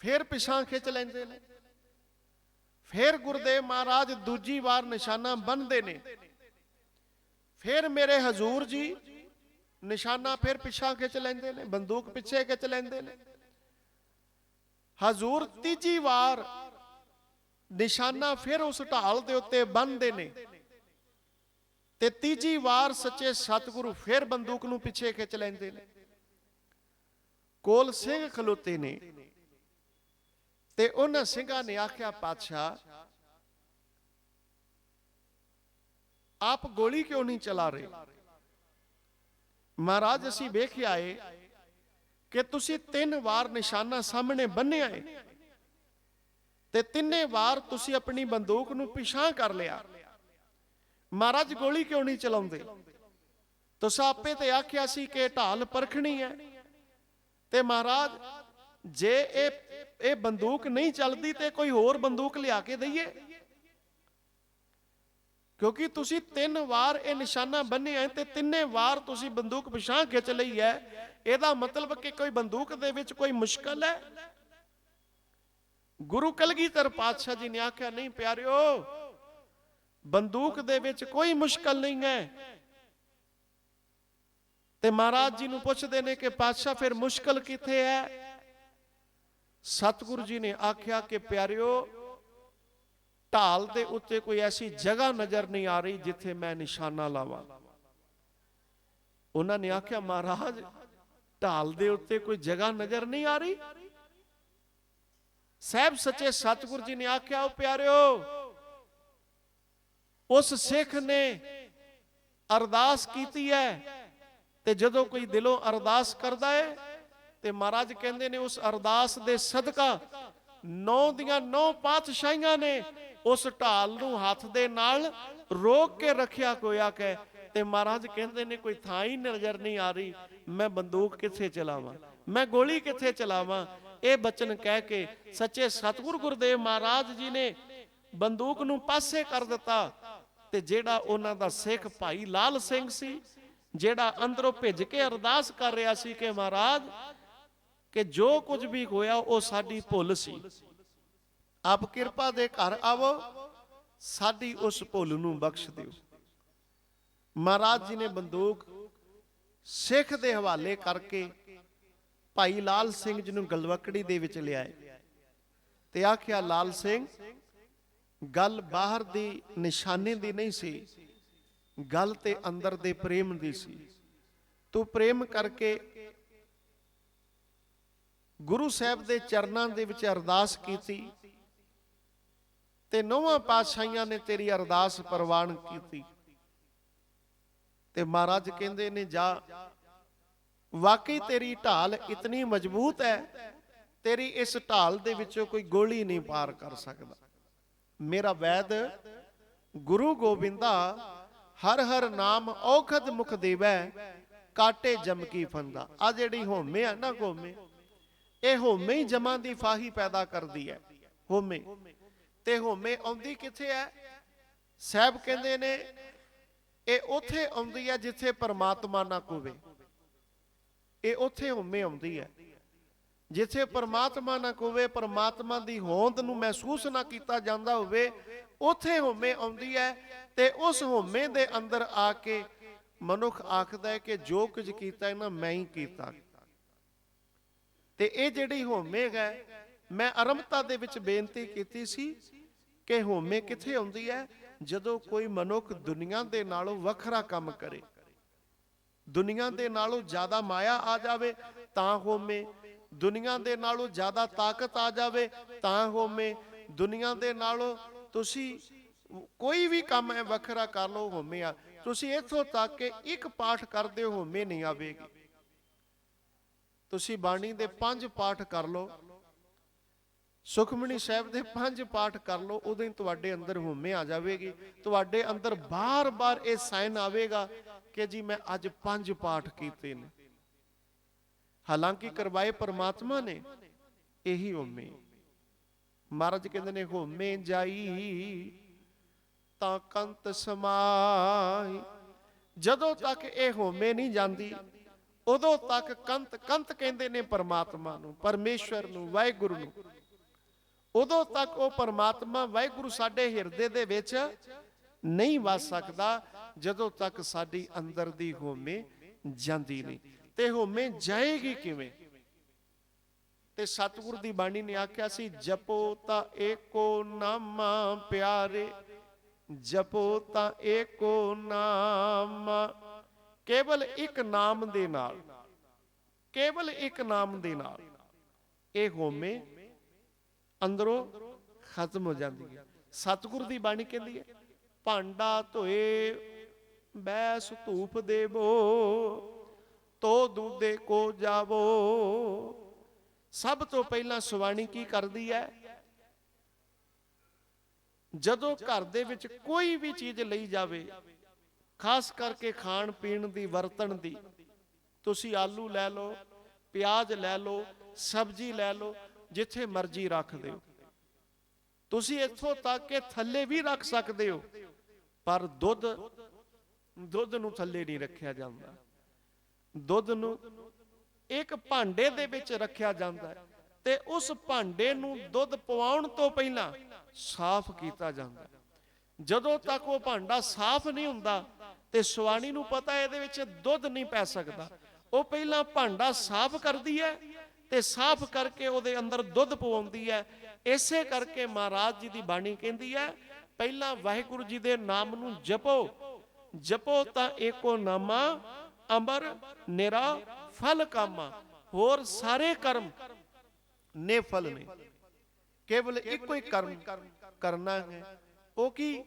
ਫੇਰ ਪਿਛਾਂ ਖਿੱਚ ਲੈਂਦੇ ਨੇ। ਫੇਰ ਗੁਰਦੇਵ ਮਹਾਰਾਜ ਦੂਜੀ ਵਾਰ ਨਿਸ਼ਾਨਾ ਬੰਨਦੇ ਨੇ। ਫਿਰ ਮੇਰੇ ਹਜ਼ੂਰ ਜੀ ਨਿਸ਼ਾਨਾ ਫਿਰ ਪਿਛਾਂ ਖਿੱਚ ਲੈਂਦੇ ਨੇ, ਬੰਦੂਕ ਪਿੱਛੇ ਖਿੱਚ ਲੈਂਦੇ ਨੇ। ਹਜ਼ੂਰ ਤੀਜੀ ਵਾਰ ਨਿਸ਼ਾਨਾ ਫਿਰ ਉਸ ਢਾਲ ਦੇ ਉੱਤੇ ਬੰਨਦੇ ਨੇ ਤੇ ਤੀਜੀ ਵਾਰ ਸੱਚੇ ਸਤਿਗੁਰੂ ਫਿਰ ਬੰਦੂਕ ਨੂੰ ਪਿੱਛੇ ਖਿੱਚ ਲੈਂਦੇ ਨੇ। ਕੋਲ ਸਿੰਘ ਖਲੋਤੇ ਨੇ। ਤੇ ਉਹਨਾਂ ਸਿੰਘਾਂ ਨੇ ਆਖਿਆ, ਪਾਤਸ਼ਾਹ, ਆਪ ਗੋਲੀ ਕਿਉਂ ਨਹੀਂ ਚਲਾ ਰਹੇ? ਮਹਾਰਾਜ, ਅਸੀਂ ਵੇਖਿਆ ਏ ਕਿ ਤੁਸੀਂ ਤਿੰਨ ਵਾਰ ਨਿਸ਼ਾਨਾ ਸਾਹਮਣੇ ਬੰਨਿਆ ਏ ਤੇ ਤਿੰਨੇ ਵਾਰ ਤੁਸੀਂ ਆਪਣੀ ਬੰਦੂਕ ਨੂੰ ਪਿਛਾਂ ਕਰ ਲਿਆ। ਮਹਾਰਾਜ, ਗੋਲੀ ਕਿਉਂ ਨਹੀਂ ਚਲਾਉਂਦੇ? ਤੁਸੀਂ ਆਪੇ ਤੇ ਆਖਿਆ ਸੀ ਕਿ ਢਾਲ ਪਰਖਣੀ ਹੈ ਤੇ ਮਹਾਰਾਜ ਜੇ ਇਹ ਇਹ ਬੰਦੂਕ ਨਹੀਂ ਚੱਲਦੀ ਤੇ ਕੋਈ ਹੋਰ ਬੰਦੂਕ ਲਿਆ ਕੇ ਦਈਏ? ਕਿਉਂਕਿ ਤੁਸੀਂ ਤਿੰਨ ਵਾਰ ਇਹ ਨਿਸ਼ਾਨਾ ਬੰਨਿਆ ਤੇ ਤਿੰਨੇ ਵਾਰ ਤੁਸੀਂ ਬੰਦੂਕ ਪਿਛਾਂ ਖਿੱਚ ਲਈ ਹੈ। ਇਹਦਾ ਮਤਲਬ ਕਿ ਕੋਈ ਬੰਦੂਕ ਦੇ ਵਿੱਚ ਕੋਈ ਮੁਸ਼ਕਲ ਹੈ? ਗੁਰੂ ਕਲਗੀਧਰ ਪਾਤਸ਼ਾਹ ਜੀ ਨੇ ਆਖਿਆ, ਨਹੀਂ ਪਿਆਰਿਓ, ਬੰਦੂਕ ਦੇ ਵਿੱਚ ਕੋਈ ਮੁਸ਼ਕਲ ਨਹੀਂ ਹੈ। ਤੇ ਮਹਾਰਾਜ ਜੀ ਨੂੰ ਪੁੱਛਦੇ ਨੇ ਕਿ ਪਾਤਸ਼ਾਹ, ਫਿਰ ਮੁਸ਼ਕਲ ਕਿੱਥੇ ਹੈ? ਸਤਿਗੁਰੂ ਜੀ ਨੇ ਆਖਿਆ ਕਿ ਪਿਆਰਿਓ, ਢਾਲ ਦੇ ਉੱਤੇ ਕੋਈ ਐਸੀ ਜਗ੍ਹਾ ਨਜ਼ਰ ਨਹੀਂ ਆ ਰਹੀ ਜਿੱਥੇ ਮੈਂ ਨਿਸ਼ਾਨਾ ਲਾਵਾਂ। ਉਹਨਾਂ ਨੇ ਆਖਿਆ, ਮਹਾਰਾਜ, ਢਾਲ ਦੇ ਉੱਤੇ ਕੋਈ ਜਗ੍ਹਾ ਨਜ਼ਰ ਨਹੀਂ ਆ ਰਹੀ? ਸਾਹਿਬ ਸੱਚੇ ਸਤਿਗੁਰੂ ਜੀ ਨੇ ਆਖਿਆ, ਉਹ ਪਿਆਰਿਓ, ਉਸ ਸਿੱਖ ਨੇ ਅਰਦਾਸ ਕੀਤੀ ਹੈ ਤੇ ਜਦੋਂ ਕੋਈ ਦਿਲੋਂ ਅਰਦਾਸ ਕਰਦਾ ਹੈ ਤੇ ਮਹਾਰਾਜ ਕਹਿੰਦੇ ਨੇ ਉਸ ਅਰਦਾਸ ਦੇ ਸਦਕਾ ਨੌ ਦੀਆਂ ਨੌ ਪਾਤਸ਼ਾਹੀਆਂ ਨੇ ਉਸ ਢਾਲ ਨੂੰ ਹੱਥ ਦੇ ਨਾਲ ਰੋਕ ਕੇ ਰੱਖਿਆ ਕੋਇਆ ਕਿ ਤੇ ਮਹਾਰਾਜ ਕਹਿੰਦੇ ਨੇ ਕੋਈ ਥਾਂ ਹੀ ਨਜ਼ਰ ਨਹੀਂ ਆ ਰਹੀ, ਮੈਂ ਬੰਦੂਕ ਕਿੱਥੇ ਚਲਾਵਾਂ? ਮੈਂ ਗੋਲੀ ਕਿੱਥੇ ਚਲਾਵਾਂ? ਇਹ ਬਚਨ ਕਹਿ ਕੇ ਸੱਚੇ ਸਤਿਗੁਰ ਗੁਰਦੇਵ ਮਹਾਰਾਜ ਜੀ ਨੇ ਬੰਦੂਕ ਨੂੰ ਪਾਸੇ ਕਰ ਦਿੱਤਾ ਤੇ ਜਿਹੜਾ ਉਹਨਾਂ ਦਾ ਸਿੱਖ ਭਾਈ ਲਾਲ ਸਿੰਘ ਸੀ, ਜਿਹੜਾ ਅੰਦਰੋਂ ਭਿੱਜ ਕੇ ਅਰਦਾਸ ਕਰ ਰਿਹਾ ਸੀ ਕਿ ਮਹਾਰਾਜ ਕਿ ਜੋ ਕੁਝ ਵੀ ਹੋਇਆ, ਉਹ ਸਾਡੀ ਭੁੱਲ ਸੀ। ਆਪ ਕਿਰਪਾ ਦੇ ਘਰ ਆਵੋ, ਸਾਡੀ ਉਸ ਭੁੱਲ ਨੂੰ ਬਖਸ਼ ਦਿਓ। ਮਹਾਰਾਜ ਜੀ ਨੇ ਬੰਦੂਕ ਸਿੱਖ ਦੇ ਹਵਾਲੇ ਕਰਕੇ ਭਾਈ ਲਾਲ ਸਿੰਘ ਜੀ ਨੂੰ ਗਲਵਕੜੀ ਦੇ ਵਿੱਚ ਲਿਆਏ ਤੇ ਆਖਿਆ, ਲਾਲ ਸਿੰਘ, ਗੱਲ ਬਾਹਰ ਦੀ ਨਿਸ਼ਾਨੀ ਦੀ ਨਹੀਂ ਸੀ, ਗੱਲ ਤੇ ਅੰਦਰ ਦੇ ਪ੍ਰੇਮ ਦੀ ਸੀ। ਤੂੰ ਪ੍ਰੇਮ ਕਰਕੇ ਗੁਰੂ ਸਾਹਿਬ ਦੇ ਚਰਨਾਂ ਦੇ ਵਿੱਚ ਅਰਦਾਸ ਕੀਤੀ ਤੇ ਨੌਵਾਂ ਪਾਤਸ਼ਾਹੀਆਂ ਨੇ ਤੇਰੀ ਅਰਦਾਸ ਪ੍ਰਵਾਨ ਕੀਤੀ। ਤੇ ਮਹਾਰਾਜ ਕਹਿੰਦੇ ਨੇ, ਜਾ, ਵਾਕਈ ਤੇਰੀ ਢਾਲ ਇਤਨੀ ਮਜ਼ਬੂਤ ਹੈ, ਤੇਰੀ ਇਸ ਢਾਲ ਦੇ ਵਿੱਚੋਂ ਕੋਈ ਗੋਲੀ ਨਹੀਂ ਪਾਰ ਕਰ ਸਕਦਾ। ਮੇਰਾ ਵੈਦ ਗੁਰੂ ਗੋਬਿੰਦਾ ਹਰ ਹਰ ਨਾਮ ਔਖਦ ਮੁਖ ਦੇਵੈ, ਕਾਟੇ ਜਮਕੀ ਫੰਦਾ। ਆ ਜਿਹੜੀ ਹੋਮੇ ਆ ਨਾ ਹੋਮੇ ਇਹ ਹੋਮੇ ਹੀ ਜਮਾਂ ਦੀ ਫਾਹੀ ਪੈਦਾ ਕਰਦੀ ਹੈ। ਹੋਮੇ। ਤੇ ਹੋਮੇ ਆਉਂਦੀ ਕਿੱਥੇ ਹੈ? ਸਾਹਿਬ ਕਹਿੰਦੇ ਨੇ, ਇਹ ਉੱਥੇ ਆਉਂਦੀ ਹੈ ਜਿੱਥੇ ਪਰਮਾਤਮਾ ਨਾ ਕੋਵੇ। ਇਹ ਉੱਥੇ ਹੋਮੇ ਆਉਂਦੀ ਹੈ। ਜਿੱਥੇ ਪਰਮਾਤਮਾ ਨਾ ਕੋਵੇ, ਪਰਮਾਤਮਾ ਦੀ ਹੋਂਦ ਨੂੰ ਮਹਿਸੂਸ ਨਾ ਕੀਤਾ ਜਾਂਦਾ ਹੋਵੇ, ਉੱਥੇ ਹੋਮੇ ਆਉਂਦੀ ਹੈ ਤੇ ਉਸ ਹੋਮੇ ਦੇ ਅੰਦਰ ਆ ਕੇ ਮਨੁੱਖ ਆਖਦਾ ਹੈ ਕਿ ਜੋ ਕੁਝ ਕੀਤਾ ਹੈ ਨਾ ਮੈਂ ਹੀ ਕੀਤਾ। ਤੇ ਇਹ ਜਿਹੜੀ ਹੋਮੇ ਹੈ, ਮੈਂ ਅਰੰਭਤਾ ਦੇ ਵਿੱਚ ਬੇਨਤੀ ਕੀਤੀ ਸੀ ਕਿ ਹੋਮੇ ਕਿੱਥੇ ਆਉਂਦੀ ਹੈ? ਜਦੋਂ ਕੋਈ ਮਨੁੱਖ ਦੁਨੀਆ ਦੇ ਨਾਲੋਂ ਵੱਖਰਾ ਕੰਮ ਕਰੇ, ਦੁਨੀਆ ਦੇ ਨਾਲੋਂ ਜ਼ਿਆਦਾ ਮਾਇਆ ਆ ਜਾਵੇ, ਤਾਂ ਹੋਮੇ, ਦੁਨੀਆ ਦੇ ਨਾਲੋਂ ਜ਼ਿਆਦਾ ਤਾਕਤ ਆ ਜਾਵੇ, ਤਾਂ ਹੋਮੇ, ਦੁਨੀਆ ਦੇ ਨਾਲੋਂ ਤੁਸੀਂ ਕੋਈ ਵੀ ਕੰਮ ਹੈ ਵੱਖਰਾ ਕਰ ਲਓ, ਹੋਮੇ ਆ। ਤੁਸੀਂ ਇੱਥੋਂ ਤੱਕ ਕਿ ਇੱਕ ਪਾਠ ਕਰਦੇ ਹੋਮੇ ਨਹੀਂ ਆਵੇਗੀ। ਤੁਸੀਂ ਬਾਣੀ ਦੇ ਪੰਜ ਪਾਠ ਕਰ ਲਓ। ਸੁਖਮਣੀ ਸਾਹਿਬ ਦੇ ਪੰਜ ਪਾਠ ਕਰ ਲਓ, ਉਦੋਂ ਹੀ ਤੁਹਾਡੇ ਅੰਦਰ ਹੋਮੇ ਆ ਜਾਵੇਗੀ। ਤੁਹਾਡੇ ਅੰਦਰ ਬਾਰ-ਬਾਰ ਇਹ ਸਾਇਨ ਆਵੇਗਾ ਕਿ ਜੀ ਮੈਂ ਅੱਜ ਪੰਜ ਪਾਠ ਕੀਤੇ ਨੇ। ਹਾਲਾਂਕਿ ਕਰਵਾਏ ਪਰਮਾਤਮਾ ਨੇ, ਇਹੀ ਹੋਮੇ। ਮਹਾਰਾਜ ਕਹਿੰਦੇ ਨੇ, ਹੋਮੇ ਜਾਈ, ਤਾਂ ਕੰਤ ਸਮਾਈ। ਜਦੋਂ ਤੱਕ ਇਹ ਹੋਮੇ ਨਹੀਂ ਜਾਂਦੀ ਉਦੋਂ ਤੱਕ ਕੰਤ ਕੰਤ ਕਹਿੰਦੇ ਨੇ ਪਰਮਾਤਮਾ ਨੂੰ, ਪਰਮੇਸ਼ਵਰ ਨੂੰ, ਵਾਹਿਗੁਰੂ ਨੂੰ। ਉਦੋਂ ਤੱਕ ਉਹ ਪਰਮਾਤਮਾ ਵਾਹਿਗੁਰੂ ਸਾਡੇ ਹਿਰਦੇ ਦੇ ਵਿੱਚ ਨਹੀਂ ਵਸ ਸਕਦਾ, ਜਦੋਂ ਤੱਕ ਸਾਡੀ ਅੰਦਰ ਦੀ ਹੋਮੇ ਜਾਂਦੀ ਨਹੀਂ। ਤੇ ਹੋਮੇ ਜਾਏਗੀ ਕਿਵੇਂ? ਤੇ ਸਤਿਗੁਰ ਦੀ ਬਾਣੀ ਨੇ ਆਖਿਆ ਸੀ, ਜਪੋ ਤਾਂ ਏਕੋ ਨਾਮਾ ਪਿਆਰੇ, ਜਪੋ ਤਾਂ ਏਕੋ ਨਾਮ ਕੇਵਲ ਇੱਕ ਨਾਮ ਦੇ ਨਾਲ, ਕੇਵਲ ਇੱਕ ਨਾਮ ਦੇ ਨਾਲ, ਇਹ ਹੋਮੇ ਅੰਦਰੋਂ ਖਤਮ ਹੋ ਜਾਂਦੀ ਹੈ। ਸਤਿਗੁਰ ਦੀ ਬਾਣੀ ਕਹਿੰਦੀ ਹੈ, ਭਾਂਡਾ ਧੋਏ, ਬੈਸ ਧੂਪ ਦੇਵੋ, ਤੋ ਦੂਦੇ ਕੋ ਜਾਵੋ। ਸਭ ਤੋਂ ਪਹਿਲਾਂ ਸੁਵਾਣੀ ਕੀ ਕਰਦੀ ਹੈ? ਜਦੋਂ ਘਰ ਦੇ ਵਿੱਚ ਕੋਈ ਵੀ ਚੀਜ਼ ਲਈ ਜਾਵੇ ਖਾਸ ਕਰਕੇ ਖਾਣ ਪੀਣ ਦੀ, ਵਰਤਣ ਦੀ। ਤੁਸੀਂ ਆਲੂ ਲੈ ਲਓ, ਪਿਆਜ਼ ਲੈ ਲਓ, ਸਬਜ਼ੀ ਲੈ ਲਓ, ਜਿੱਥੇ ਮਰਜ਼ੀ ਰੱਖ ਦਿਓ। ਤੁਸੀਂ ਇੱਥੋਂ ਤੱਕ ਕਿ ਥੱਲੇ ਵੀ ਰੱਖ ਸਕਦੇ ਹੋ, ਪਰ ਦੁੱਧ ਦੁੱਧ ਨੂੰ ਥੱਲੇ ਨਹੀਂ ਰੱਖਿਆ ਜਾਂਦਾ। ਦੁੱਧ ਨੂੰ ਇੱਕ ਭਾਂਡੇ ਦੇ ਵਿੱਚ ਰੱਖਿਆ ਜਾਂਦਾ ਹੈ ਤੇ ਉਸ ਭਾਂਡੇ ਨੂੰ ਦੁੱਧ ਪਵਾਉਣ ਤੋਂ ਪਹਿਲਾਂ ਸਾਫ਼ ਕੀਤਾ ਜਾਂਦਾ ਜਦੋਂ ਤੱਕ ਉਹ ਭਾਂਡਾ ਸਾਫ਼ ਨਹੀਂ ਹੁੰਦਾ ਤੇ ਸਵਾਣੀ ਨੂੰ ਪਤਾ ਇਹਦੇ ਵਿੱਚ ਦੁੱਧ ਨਹੀਂ ਪੈ ਸਕਦਾ। ਉਹ ਪਹਿਲਾਂ ਭਾਂਡਾ ਸਾਫ਼ ਕਰਦੀ ਹੈ ਤੇ ਸਾਫ਼ ਕਰਕੇ ਉਹਦੇ ਅੰਦਰ ਦੁੱਧ ਪਵਾਉਂਦੀ ਹੈ। ਇਸੇ ਕਰਕੇ ਮਹਾਰਾਜ ਜੀ ਦੀ ਬਾਣੀ ਕਹਿੰਦੀ ਹੈ, ਪਹਿਲਾਂ ਵਾਹਿਗੁਰੂ ਜੀ ਦੇ ਨਾਮ ਨੂੰ ਜਪੋ। ਜਪੋ ਤਾਂ ਏਕੋ ਨਾਮਾ, ਅਮਰ, ਨਿਰਾ, ਫਲ ਕਾਮਾ। ਹੋਰ ਸਾਰੇ ਕਰਮ ਨੇ ਫਲ ਨੇ। ਕੇਵਲ ਇੱਕੋ ਹੀ ਕਰਮ ਕਰਨਾ ਹੈ। ਉਹ ਕੀ?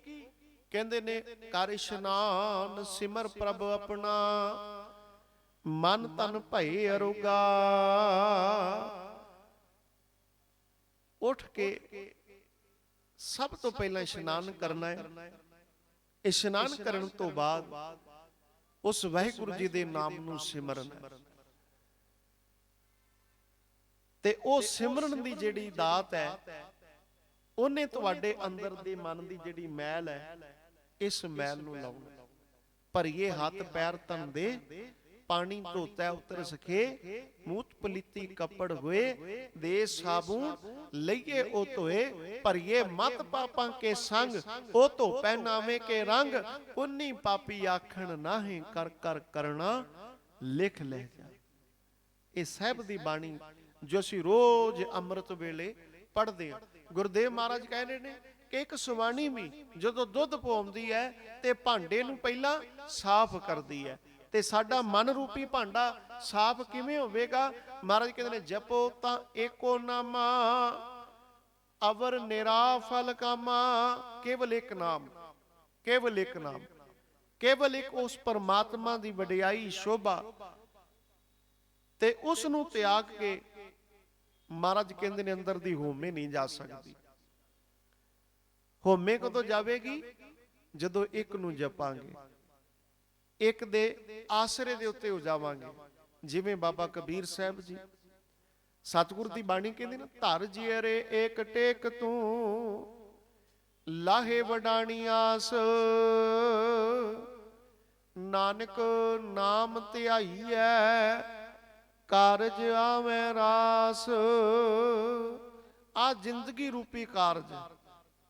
ਕਹਿੰਦੇ ਨੇ, ਕਰ ਇਸ਼ਨਾਨ ਸਿਮਰ ਪ੍ਰਭ ਆਪਣਾ, ਮਨ ਤਨ ਭਈ ਅਰੋਗਾ। ਉੱਠ ਕੇ ਸਭ ਤੋਂ ਪਹਿਲਾਂ ਇਸ਼ਨਾਨ ਕਰਨਾ ਹੈ। ਇਸ਼ਨਾਨ ਕਰਨ ਤੋਂ ਬਾਅਦ ਉਸ ਵਾਹਿਗੁਰੂ ਜੀ ਦੇ ਨਾਮ ਨੂੰ ਸਿਮਰਨ ਤੇ ਉਹ ਸਿਮਰਨ ਦੀ ਜਿਹੜੀ ਦਾਤ ਹੈ, ਉਹਨੇ ਤੁਹਾਡੇ ਅੰਦਰ ਦੇ ਮਨ ਦੀ ਜਿਹੜੀ ਮੈਲ ਹੈ ਇਸ ਮੈਲ ਨੂੰ ਲਾਉਣਾ। ਭਰੀਏ ਹੱਥ ਪੈਰ ਤਨ ਦੇ ਪਾਣੀ ਧੋਤਾ ਉਤਰ ਸਕੇ ਮੂਤ ਪਲੀਤੀ ਕੱਪੜ ਹੋਏ ਦੇ ਸਾਬੂ ਲਈਏ ਉਹ ਧੋਏ। ਭਰੀਏ ਮਤ ਪਾਪਾਂ ਕੇ ਸੰਗ ਉਹ ਧੋ ਪਹਿਨਾਵੇ ਕੇ ਰੰਗ। ਉਨੀ ਪਾਪੀ ਆਖਣ ਨਾਹੀਂ ਕਰ ਕਰ ਕਰਨਾ ਲਿਖ ਲੈ ਜਾ। ਇਹ ਸਾਹਿਬ ਦੀ ਬਾਣੀ ਜੋ ਅਸੀਂ ਰੋਜ਼ ਅੰਮ੍ਰਿਤ ਵੇਲੇ ਪੜ੍ਹਦੇ ਹਾਂ। ਗੁਰਦੇਵ ਮਹਾਰਾਜ ਕਹਿੰਦੇ ਨੇ ਕਿ ਇੱਕ ਸੁਵਾਣੀ ਵੀ ਜਦੋਂ ਦੁੱਧ ਪਵਾਉਂਦੀ ਹੈ ਤੇ ਭਾਂਡੇ ਨੂੰ ਪਹਿਲਾਂ ਸਾਫ਼ ਕਰਦੀ ਹੈ ਤੇ ਸਾਡਾ ਮਨ ਰੂਪੀ ਭਾਂਡਾ ਸਾਫ਼ ਕਿਵੇਂ ਹੋਵੇਗਾ? ਮਹਾਰਾਜ ਕਹਿੰਦੇ ਨੇ, ਜਪੋ ਤਾਂ ਏਕੋ ਨਾਮਾ, ਅਵਰ ਨਿਰਾਫਲ ਕਾਮਾ, ਕੇਵਲ ਇੱਕ ਨਾਮ, ਕੇਵਲ ਇੱਕ ਨਾਮ, ਕੇਵਲ ਇੱਕ ਉਸ ਪਰਮਾਤਮਾ ਦੀ ਵਡਿਆਈ ਸ਼ੋਭਾ ਤੇ ਉਸ ਨੂੰ ਤਿਆਗ ਕੇ ਮਹਾਰਾਜ ਕਹਿੰਦੇ ਨੇ, ਅੰਦਰ ਦੀ ਹੋਮੇ ਨਹੀਂ ਜਾ ਸਕਦੀ। ਹੋਮੇ ਕਦੋਂ ਜਾਵੇਗੀ? ਜਦੋਂ ਇੱਕ ਨੂੰ ਜਪਾਂਗੇ। ਇੱਕ ਦੇ ਆਸਰੇ ਦੇ ਉੱਤੇ ਹੋ ਜਾਵਾਂਗੇ ਜਿਵੇਂ ਬਾਬਾ ਕਬੀਰ ਸਾਹਿਬ ਜੀ। ਸਤਿਗੁਰ ਦੀ ਬਾਣੀ ਕਹਿੰਦੀ ਨਾ, ਧਰ ਜੀਰੇ ਏਕ ਟੇਕ ਤੂੰ, ਲਾਹੇ ਵਡਾਣੀ ਆਸ ਨਾਨਕ ਨਾਮ ਧਿਆਈਐ, ਕਾਰਜ ਆਵੇਂ ਰਾਸ। ਆ ਜ਼ਿੰਦਗੀ ਰੂਪੀ ਕਾਰਜ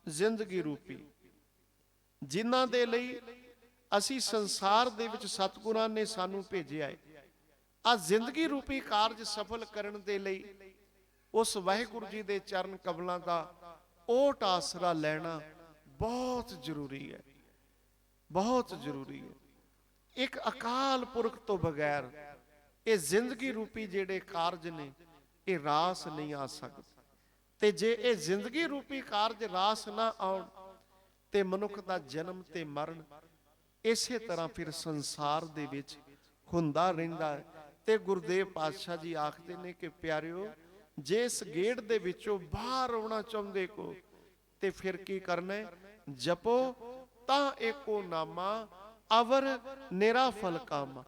ਜ਼ਿੰਦਗੀ ਰੂਪੀ। ਜਿਨ੍ਹਾਂ ਦੇ ਲਈ ਅਸੀਂ ਸੰਸਾਰ ਦੇ ਵਿੱਚ ਸਤਿਗੁਰਾਂ ਨੇ ਸਾਨੂੰ ਭੇਜਿਆ ਹੈ। ਆ ਜ਼ਿੰਦਗੀ ਰੂਪੀ ਕਾਰਜ ਸਫਲ ਕਰਨ ਦੇ ਲਈ ਉਸ ਵਾਹਿਗੁਰੂ ਜੀ ਦੇ ਚਰਨ ਕਮਲਾਂ ਦਾ ਓਟ ਆਸਰਾ ਲੈਣਾ ਬਹੁਤ ਜ਼ਰੂਰੀ ਹੈ। ਬਹੁਤ ਜ਼ਰੂਰੀ ਹੈ। ਇੱਕ ਅਕਾਲ ਪੁਰਖ ਤੋਂ ਬਗੈਰ ਇਹ ਜ਼ਿੰਦਗੀ ਰੂਪੀ ਜਿਹੜੇ ਕਾਰਜ ਨੇ, ਇਹ ਰਾਸ ਨਹੀਂ ਆ ਸਕਦੇ। ਤੇ ਜੇ ਇਹ ਜ਼ਿੰਦਗੀ ਰੂਪੀ ਕਾਰਜ ਰਾਸ ਨਾ ਆਉਣ ਤੇ ਮਨੁੱਖ ਦਾ ਜਨਮ ਤੇ ਮਰਨ, ਇਸੇ ਤਰ੍ਹਾਂ ਫਿਰ ਸੰਸਾਰ ਦੇ ਵਿੱਚ ਹੁੰਦਾ ਰਹਿੰਦਾ ਤੇ ਗੁਰਦੇਵ ਪਾਤਸ਼ਾਹ ਜੀ ਆਖਦੇ ਨੇ ਕਿ ਪਿਆਰਿਓ, ਜੇ ਇਸ ਗੇੜ ਦੇ ਵਿੱਚੋਂ ਬਾਹਰ ਆਉਣਾ ਚਾਹੁੰਦੇ ਕੋ, ਤੇ ਫਿਰ ਕੀ ਕਰਨਾ ਜਪੋ, ਤਾਂ ਏਕੋ ਨਾਮਾ, ਅਵਰ ਨਿਰਾ ਫਲ ਕਾਮਾ।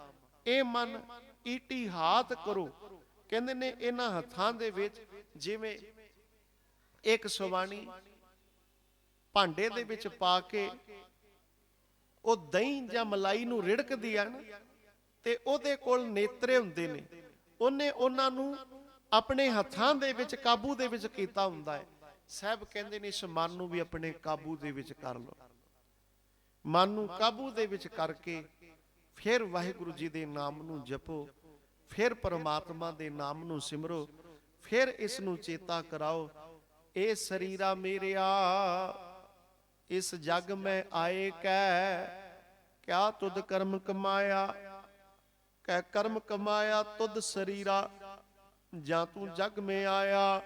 ਇਹ ਮਨ ਈਟੀ ਹਾਥ ਕਰੋ। ਕਹਿੰਦੇ ਨੇ ਇਹਨਾਂ ਹੱਥਾਂ ਦੇ ਵਿੱਚ ਜਿਵੇਂ ਇੱਕ ਸਵਾਣੀ ਭਾਂਡੇ ਦੇ ਵਿੱਚ ਪਾ ਕੇ ਉਹ ਦਹੀਂ ਜਾਂ ਮਲਾਈ ਨੂੰ ਰਿੜਕਦੀ ਆ ਨਾ, ਤੇ ਉਹਦੇ ਕੋਲ ਨੇਤਰੇ ਹੁੰਦੇ ਨੇ। ਉਹਨੇ ਉਹਨਾਂ ਨੂੰ ਆਪਣੇ ਹੱਥਾਂ ਦੇ ਵਿੱਚ, ਕਾਬੂ ਦੇ ਵਿੱਚ ਕੀਤਾ ਹੁੰਦਾ ਹੈ। ਸਾਹਿਬ ਕਹਿੰਦੇ ਨੇ, ਇਸ ਮਨ ਨੂੰ ਵੀ ਆਪਣੇ ਕਾਬੂ ਦੇ ਵਿੱਚ ਕਰ ਲਓ। ਮਨ ਨੂੰ ਕਾਬੂ ਦੇ ਵਿੱਚ ਕਰਕੇ ਫਿਰ ਵਾਹਿਗੁਰੂ ਜੀ ਦੇ ਨਾਮ ਨੂੰ ਜਪੋ, ਫਿਰ ਪਰਮਾਤਮਾ ਦੇ ਨਾਮ ਨੂੰ ਸਿਮਰੋ, ਫਿਰ ਇਸ ਨੂੰ ਚੇਤਾ ਕਰਾਓ। ਇਹ ਸਰੀਰਾ ਮੇਰਿਆ, ਇਸ ਜਗ ਮੈਂ ਆਏ ਕੈ, ਕਿਆ ਤੁਧ ਕਰਮ ਕਮਾਇਆ? ਕਹਿ ਕਰਮ ਕਮਾਇਆ ਤੁਧ ਸਰੀਰਾ, ਜਾਂ ਤੂੰ ਜਗ ਮੈਂ ਆਇਆ?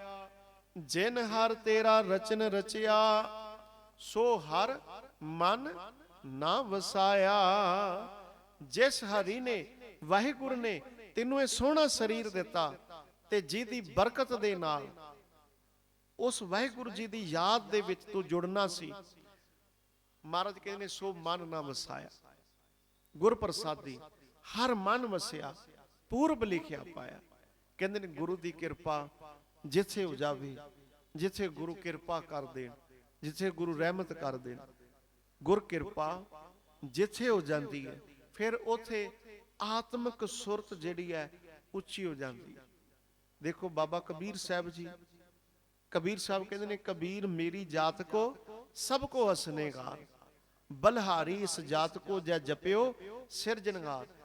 ਜਿਨ ਹਰ ਤੇਰਾ ਰਚਨ ਰਚਿਆ, ਸੋ ਹਰ ਮਨ ਨਾ ਵਸਾਇਆ। ਜਿਸ ਹਰੀ ਨੇ, ਵਾਹਿਗੁਰੂ ਨੇ ਤੈਨੂੰ ਇਹ ਸੋਹਣਾ ਸਰੀਰ ਦਿੱਤਾ, ਤੇ ਜਿਹਦੀ ਬਰਕਤ ਦੇ ਨਾਲ ਉਸ ਵਾਹਿਗੁਰੂ ਜੀ ਦੀ ਯਾਦ ਦੇ ਵਿੱਚ ਤੂੰ ਜੁੜਨਾ ਸੀ। ਮਹਾਰਾਜ ਕਹਿੰਦੇ ਨੇ, ਸੋ ਮਨ ਨਾ ਵਸਾਇਆ। ਗੁਰ ਪ੍ਰਸਾਦੀ ਹਰ ਮਨ ਵਸਿਆ, ਪੂਰਬ ਲਿਖਿਆ ਪਾਇਆ। ਕਹਿੰਦੇ ਨੇ, ਗੁਰੂ ਦੀ ਕਿਰਪਾ ਜਿੱਥੇ ਹੋ ਜਾਵੇ ਜਿੱਥੇ ਗੁਰੂ ਕਿਰਪਾ ਕਰ ਦੇਣ, ਜਿੱਥੇ ਗੁਰੂ ਰਹਿਮਤ ਕਰ ਦੇਣ। ਗੁਰ ਕਿਰਪਾ ਜਿੱਥੇ ਹੋ ਜਾਂਦੀ ਹੈ, ਫਿਰ ਉਥੇ ਆਤਮਿਕ ਸੁਰਤ ਜਿਹੜੀ ਹੈ, ਉੱਚੀ ਹੋ ਜਾਂਦੀ ਹੈ। ਦੇਖੋ, ਬਾਬਾ ਕਬੀਰ ਸਾਹਿਬ ਜੀ ਕਬੀਰ ਸਾਹਿਬ ਕਹਿੰਦੇ ਨੇ, ਕਬੀਰ ਮੇਰੀ ਜਾਤ ਕੋ ਸਭ ਕੋ ਹਸਨੇਗਾਰ। ਬਲਹਾਰੀ ਇਸ ਜਾਤ ਕੋ ਜੈ ਜਪਿਓ ਸਿਰਜਣਹਾਰ